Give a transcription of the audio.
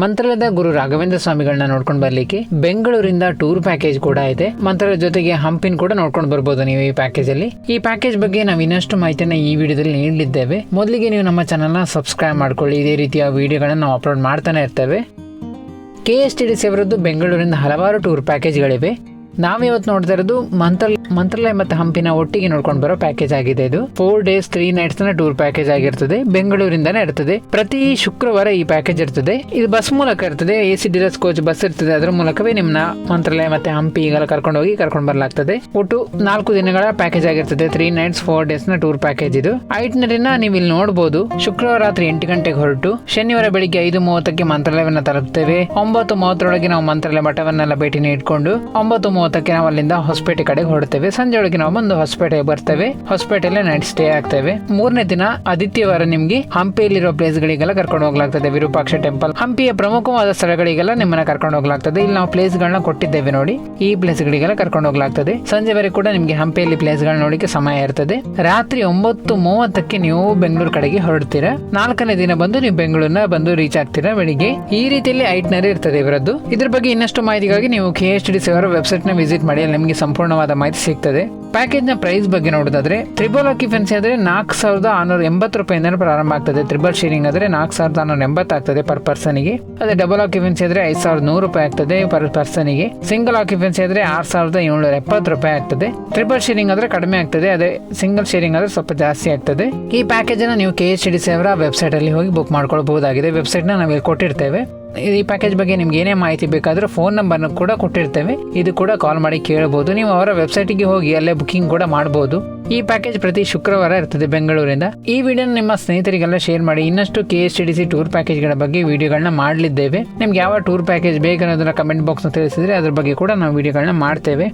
ಮಂತ್ರಾಲಯದ ಗುರು ರಾಘವೇಂದ್ರ ಸ್ವಾಮಿಗಳನ್ನ ನೋಡ್ಕೊಂಡು ಬರ್ಲಿಕ್ಕೆ ಬೆಂಗಳೂರಿಂದ ಟೂರ್ ಪ್ಯಾಕೇಜ್ ಕೂಡ ಇದೆ. ಮಂತ್ರಾಲಯ ಜೊತೆಗೆ ಹಂಪಿನ ಕೂಡ ನೋಡ್ಕೊಂಡು ಬರ್ಬೋದು ನೀವು ಈ ಪ್ಯಾಕೇಜ್ ಅಲ್ಲಿ. ಈ ಪ್ಯಾಕೇಜ್ ಬಗ್ಗೆ ನಾವು ಇನ್ನಷ್ಟು ಮಾಹಿತಿಯನ್ನ ಈ ವಿಡಿಯೋದಲ್ಲಿ ನೀಡಲಿದ್ದೇವೆ. ಮೊದಲಿಗೆ ನೀವು ನಮ್ಮ ಚಾನಲ್ನ ಸಬ್ಸ್ಕ್ರೈಬ್ ಮಾಡ್ಕೊಳ್ಳಿ. ಇದೇ ರೀತಿಯ ವಿಡಿಯೋಗಳನ್ನು ನಾವು ಅಪ್ಲೋಡ್ ಮಾಡ್ತಾನೆ ಇರ್ತೇವೆ. K S T D C ಅವರದ್ದು ಬೆಂಗಳೂರಿಂದ ಹಲವಾರು ಟೂರ್ ಪ್ಯಾಕೇಜ್ಗಳಿವೆ ನಾವಿವತ್ತು ನೋಡ್ತಾ ಇರೋದು ಮಂತ್ರಾಲಯ ಮಂತ್ರಾಲಯ ಮತ್ತು ಹಂಪಿನ ಒಟ್ಟಿಗೆ ನೋಡ್ಕೊಂಡು ಬರೋ ಪ್ಯಾಕೇಜ್ ಆಗಿದೆ ಇದು. ಫೋರ್ ಡೇಸ್ ತ್ರೀ ನೈಟ್ಸ್ನ ಟೂರ್ ಪ್ಯಾಕೇಜ್ ಆಗಿರ್ತದೆ. ಬೆಂಗಳೂರಿಂದಾನೇ ಇರ್ತದೆ. ಪ್ರತಿ ಶುಕ್ರವಾರ ಈ ಪ್ಯಾಕೇಜ್ ಇರ್ತದೆ. ಇದು ಬಸ್ ಮೂಲಕ ಇರ್ತದೆ. A C deluxe coach bus ಇರ್ತದೆ. ಅದರ ಮೂಲಕವೇ ನಿಮ್ಮನ್ನ ಮಂತ್ರಾಲಯ ಮತ್ತೆ ಹಂಪಿ ಈಗೆಲ್ಲ ಕರ್ಕೊಂಡು ಹೋಗಿ ಕರ್ಕೊಂಡು ಬರಲಾಗ್ತದೆ. ಒಟ್ಟು ನಾಲ್ಕು ದಿನಗಳ ಪ್ಯಾಕೇಜ್ ಆಗಿರ್ತದೆ. ತ್ರೀ ನೈಟ್ಸ್ ಫೋರ್ ಡೇಸ್ನ ಟೂರ್ ಪ್ಯಾಕೇಜ್ ಇದು. ಐಟ್ನರಿನ ನೀವು ಇಲ್ಲಿ ನೋಡಬಹುದು ಶುಕ್ರವಾರ ರಾತ್ರಿ ಎಂಟು ಗಂಟೆಗೆ ಹೊರಟು. ಶನಿವಾರ ಬೆಳಿಗ್ಗೆ ಐದು ಮೂವತ್ತಕ್ಕೆ ಮಂತ್ರಾಲಯವನ್ನ ತಲುಪ್ತೇವೆ. ಒಂಬತ್ತು ಮೂವತ್ತರೊಳಗೆ ನಾವು ಮಂತ್ರಾಲಯ ಮಠವನ್ನೆಲ್ಲ ಭೇಟಿ ನೀಡಿಕೊಂಡು ಒಂಬತ್ತು ಮೂವತ್ತಕ್ಕೆ ನಾವು ಅಲ್ಲಿಂದ ಹೊಸಪೇಟೆ ಕಡೆಗೆ ಹೊರಡ್ತೇವೆ. ಸಂಜೆ ಒಳಗೆ ನಾವು ಬಂದು ಹೊಸಪೇಟೆಗೆ ಬರ್ತೇವೆ. ಹೊಸಪೇಟೆಯಲ್ಲೇ ನೈಟ್ ಸ್ಟೇ ಆಗ್ತೇವೆ. ಮೂರನೇ ದಿನ ಆದಿತ್ಯವಾರ ನಿಮ್ಗೆ ಹಂಪಿಯಲ್ಲಿರೋ ಪ್ಲೇಸ್ ಗಳಿಗೆಲ್ಲ ಕರ್ಕೊಂಡು ಹೋಗ್ಲಾಗ್ತದೆ. ವಿರೂಪಾಕ್ಷ ಟೆಂಪಲ್ ಹಂಪಿಯ ಪ್ರಮುಖವಾದ ಸ್ಥಳಗಳಿಗೆಲ್ಲ ನಿಮ್ಮನ್ನ ಕರ್ಕೊಂಡು ಹೋಗ್ಲಾಗ್ತದೆ. ಇಲ್ಲಿ ನಾವು ಪ್ಲೇಸ್ ಗಳನ್ನ ಕೊಟ್ಟಿದ್ದೇವೆ ನೋಡಿ. ಈ ಪ್ಲೇಸ್ ಗಳಿಗೆಲ್ಲ ಕರ್ಕೊಂಡು ಹೋಗ್ಲಾಗ್ತದೆ. ಸಂಜೆವರೆಗೆ ಕೂಡ ನಿಮ್ಗೆ ಹಂಪಿಯಲ್ಲಿ ಪ್ಲೇಸ್ ಗಳನ್ನ ನೋಡಿಕ್ಕೆ ಸಮಯ ಇರ್ತದೆ. ರಾತ್ರಿ ಒಂಬತ್ತು ಮೂವತ್ತಕ್ಕೆ ನೀವು ಬೆಂಗಳೂರು ಕಡೆಗೆ ಹೊರಡ್ತೀರಾ? ನಾಲ್ಕನೇ ದಿನ ಬಂದು ನೀವು ಬೆಂಗಳೂರಿನ ಬಂದು ರೀಚ್ ಆಗ್ತೀರಾ? ಬೆಳಿಗ್ಗೆ ಈ ರೀತಿಯಲ್ಲಿ ಐಟ್ನರಿ ಇರ್ತದೆ ಇವರದ್ದು. ಇದ್ರ ಬಗ್ಗೆ ಇನ್ನಷ್ಟು ಮಾಹಿತಿಗಾಗಿ ನೀವು ಕೆ ಎಚ್ ಡಿ ಡಿ ಅವರ ವೆಬ್ಸೈಟ್ ವಿಸಿಟ್ ಮಾಡಿ, ಅಲ್ಲಿ ನಿಮಗೆ ಸಂಪೂರ್ಣವಾದ ಮಾಹಿತಿ ಸಿಗ್ತದೆ. ಪ್ಯಾಕೇಜ್ನ ಪ್ರೈಸ್ ಬಗ್ಗೆ ನೋಡೋದಾದ್ರೆ ತ್ರಿಬಲ್ ಆಕ್ಯುಪೆನ್ಸಿ ಆದ್ರೆ ನಾಲ್ಕು ಸಾವಿರದ ಆರುನೂರ ಎಂಬತ್ತು ರೂಪಾಯಿಂದ ಪ್ರಾರಂಭ ಆಗ್ತದೆ. ತ್ರಿಬಲ್ ಶೇರಿಂಗ್ ಆದ್ರೆ ನಾಲ್ಕು ಸಾವಿರದ ಆರ್ನೂರ ಎಂಬತ್ತು ಆಗ್ತದೆ ಪರ್ ಪರ್ಸನ್ಗೆ ಅದೇ ಡಬಲ್ ಆಕ್ಯುಪೆನ್ಸಿ ಆದ್ರೆ ಐದು ಸಾವಿರದ ನೂರು ರೂಪಾಯಿ ಆಗ್ತದೆ ಪರ್ ಪರ್ಸನ್ಗೆ ಸಿಂಗಲ್ ಆಕ್ಯುಪೆನ್ಸಿ ಆದ್ರೆ ಆರು ಸಾವಿರದ ಏಳ್ನೂರ ಎಪ್ಪತ್ತು ರೂಪಾಯಿ ಆಗ್ತದೆ. ತ್ರಿಬಲ್ ಶೇರಿಂಗ್ ಆದ್ರೆ ಕಡಿಮೆ ಆಗ್ತದೆ, ಅದೇ ಸಿಂಗಲ್ ಶೇರಿಂಗ್ ಆದ್ರೆ ಸ್ವಲ್ಪ ಜಾಸ್ತಿ ಆಗ್ತದೆ. ಈ ಪ್ಯಾಕೇಜ್ ಅನ್ನ ನೀವು ಕೆ ಎಚ್ ಡಿ ಸಿ ಅವರ ವೆಬ್ಸೈಟ್ ಅಲ್ಲಿ ಹೋಗಿ ಬುಕ್ ಮಾಡ್ಕೊಳ್ಬಹುದಾಗಿದೆ. ವೆಬ್ಸೈಟ್ನ ನಾವು ಇಲ್ಲಿ ಕೊಟ್ಟಿರ್ತೇವೆ. ಈ ಪ್ಯಾಕೇಜ್ ಬಗ್ಗೆ ನಿಮ್ಗೆ ಏನೇ ಮಾಹಿತಿ ಬೇಕಾದರೂ ಫೋನ್ ನಂಬರ್ನ ಕೂಡ ಕೊಟ್ಟಿರ್ತೇವೆ. ಇದು ಕೂಡ ಕಾಲ್ ಮಾಡಿ ಕೇಳಬಹುದು ನೀವು ಅವರ ವೆಬ್ಸೈಟ್ಗೆ ಹೋಗಿ ಅಲ್ಲೇ ಬುಕಿಂಗ್ ಕೂಡ ಮಾಡಬಹುದು ಈ ಪ್ಯಾಕೇಜ್ ಪ್ರತಿ ಶುಕ್ರವಾರ ಇರ್ತದೆ ಬೆಂಗಳೂರಿಂದ. ಈ ವಿಡಿಯೋ ನಿಮ್ಮ ಸ್ನೇಹಿತರಿಗೆಲ್ಲ ಶೇರ್ ಮಾಡಿ. ಇನ್ನಷ್ಟು K S T D C tour ಪ್ಯಾಕೇಜ್ಗಳ ಬಗ್ಗೆ ವಿಡಿಯೋಗಳನ್ನ ಮಾಡಲಿದ್ದೇವೆ. ನಿಮ್ಗೆ ಯಾವ ಟೂರ್ ಪ್ಯಾಕೇಜ್ ಬೇಕನ್ನೋದನ್ನ ಕಮೆಂಟ್ ಬಾಕ್ಸ್ ತಿಳಿಸಿದ್ರೆ ಅದ್ರ ಬಗ್ಗೆ ಕೂಡ ನಾವು ವಿಡಿಯೋಗಳನ್ನ ಮಾಡ್ತೇವೆ.